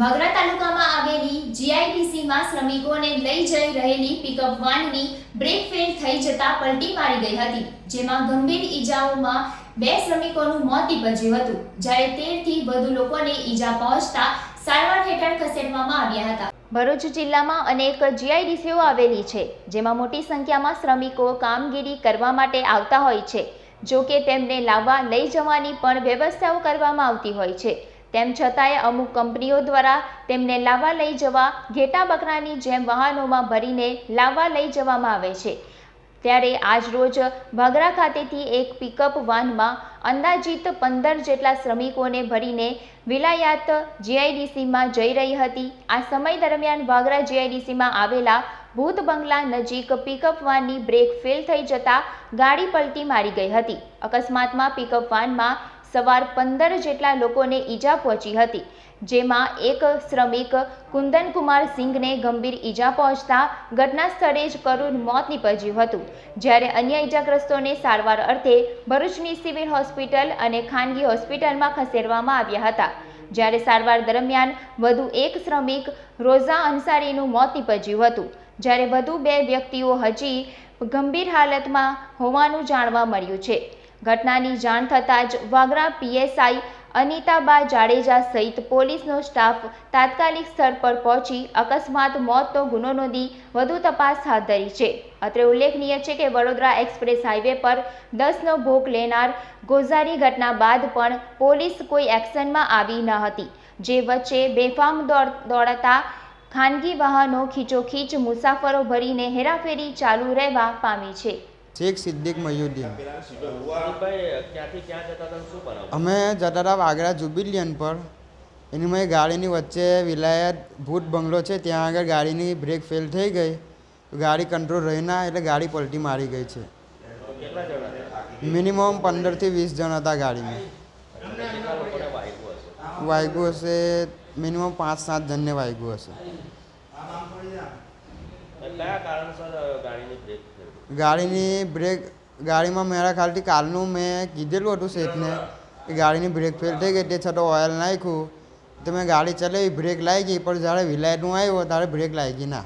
વાગરા તાલુકામાં આવેલી જીઆઈડીસીમાં શ્રમિકોને લઈ જઈ રહેલી પિકઅપ વાનની બ્રેક ફેલ થઈ જતા પલટી મારી ગઈ હતી, જેમાં ગંભીર ઈજાઓમાં બે શ્રમિકોનું મોત નીપજ્યું હતું, જ્યારે તેરથી વધુ લોકોને ઈજા પહોંચતા સારવાર હેઠળ ખસેડવામાં આવ્યા હતા. ભરૂચ જિલ્લામાં અનેક જીઆઈડીસીઓ આવેલી છે, જેમાં મોટી સંખ્યામાં શ્રમિકો કામગીરી કરવા માટે આવતા હોય છે જો કે તેમને લાવવા લઈ જવાની પણ વ્યવસ્થાઓ કરવામાં આવતી હોય છે. તેમ છતાંય અમુક કંપનીઓ દ્વારા તેમને લાવવા લઈ જવા ઘેટા બકરાની જેમ વાહનોમાં ભરીને લાવવા લઈ જવામાં આવે છે. ત્યારે આજ રોજ ભાગરા ખાતેથી એક પિકઅપ વાનમાં અંદાજિત પંદર જેટલા શ્રમિકોને ભરીને વિલાયાત જીઆઈડીસીમાં જઈ રહી હતી. આ સમય દરમિયાન વાગરા જીઆઈડીસીમાં આવેલા ભૂત બંગલા નજીક પિકઅપ વાનની બ્રેક ફેલ થઈ જતા ગાડી પલટી મારી ગઈ હતી. અકસ્માતમાં પિકઅપ વાનમાં સવાર પંદર જેટલા લોકોને ઈજા પહોંચી હતી, જેમાં એક શ્રમિક કુંદનકુમાર સિંઘને ગંભીર ઈજા પહોંચતા ઘટના સ્થળે જ કરુણ મોત નીપજ્યું હતું. જ્યારે અન્ય ઈજાગ્રસ્તોને સારવાર અર્થે ભરૂચની સિવિલ હોસ્પિટલ અને ખાનગી હોસ્પિટલમાં ખસેડવામાં આવ્યા હતા. જ્યારે સારવાર દરમિયાન વધુ એક શ્રમિક રોઝા અંસારીનું મોત નીપજ્યું હતું. જ્યારે વધુ બે વ્યક્તિઓ હજી ગંભીર હાલતમાં હોવાનું જાણવા મળ્યું છે. ઘટનાની જાણ થતાં જ વાગરા પીએસઆઈ અનિતાબા જાડેજા સહિત પોલીસનો સ્ટાફ તાત્કાલિક સ્થળ પર પહોંચી અકસ્માત મોતનો ગુનો નોંધી વધુ તપાસ હાથ ધરી છે. અત્રે ઉલ્લેખનીય છે કે વડોદરા એક્સપ્રેસ હાઈવે પર દસનો ભોગ લેનાર ગોઝારી ઘટના બાદ પણ પોલીસ કોઈ એક્શનમાં આવી ન હતી, જે વચ્ચે બેફામ દોડ, દોડાતા ખાનગી વાહનો ખીચોખીચ મુસાફરો ભરીને હેરાફેરી ચાલુ રહેવા પામી છે. શેખ સિદ્દીક મયુદ્દીન અમે જતા હતા વાગરા જુબિલિયન પર. એની મેં ગાડીની વચ્ચે વિલાયત ભૂત બંગલો છે ત્યાં આગળ ગાડીની બ્રેક ફેલ થઈ ગઈ. ગાડી કંટ્રોલ રહી ના એટલે ગાડી પલટી મારી ગઈ છે. મિનિમમ પંદરથી વીસ જણ હતા ગાડીમાં. વાગ્યું હશે મિનિમમ પાંચ સાત જણને વાગ્યું હશે. ગાડીની બ્રેક ગાડીમાં મારા ખ્યાલથી કાલનું મેં કીધેલું હતું શેઠને કે ગાડીની બ્રેક ફેલ થઈ ગઈ તે છતાં ઓઇલ નાખ્યું. તો મેં ગાડી ચલાવી, બ્રેક લાગી, પણ જ્યારે વિલાયતનું આવ્યું, ત્યારે બ્રેક લાગી ના.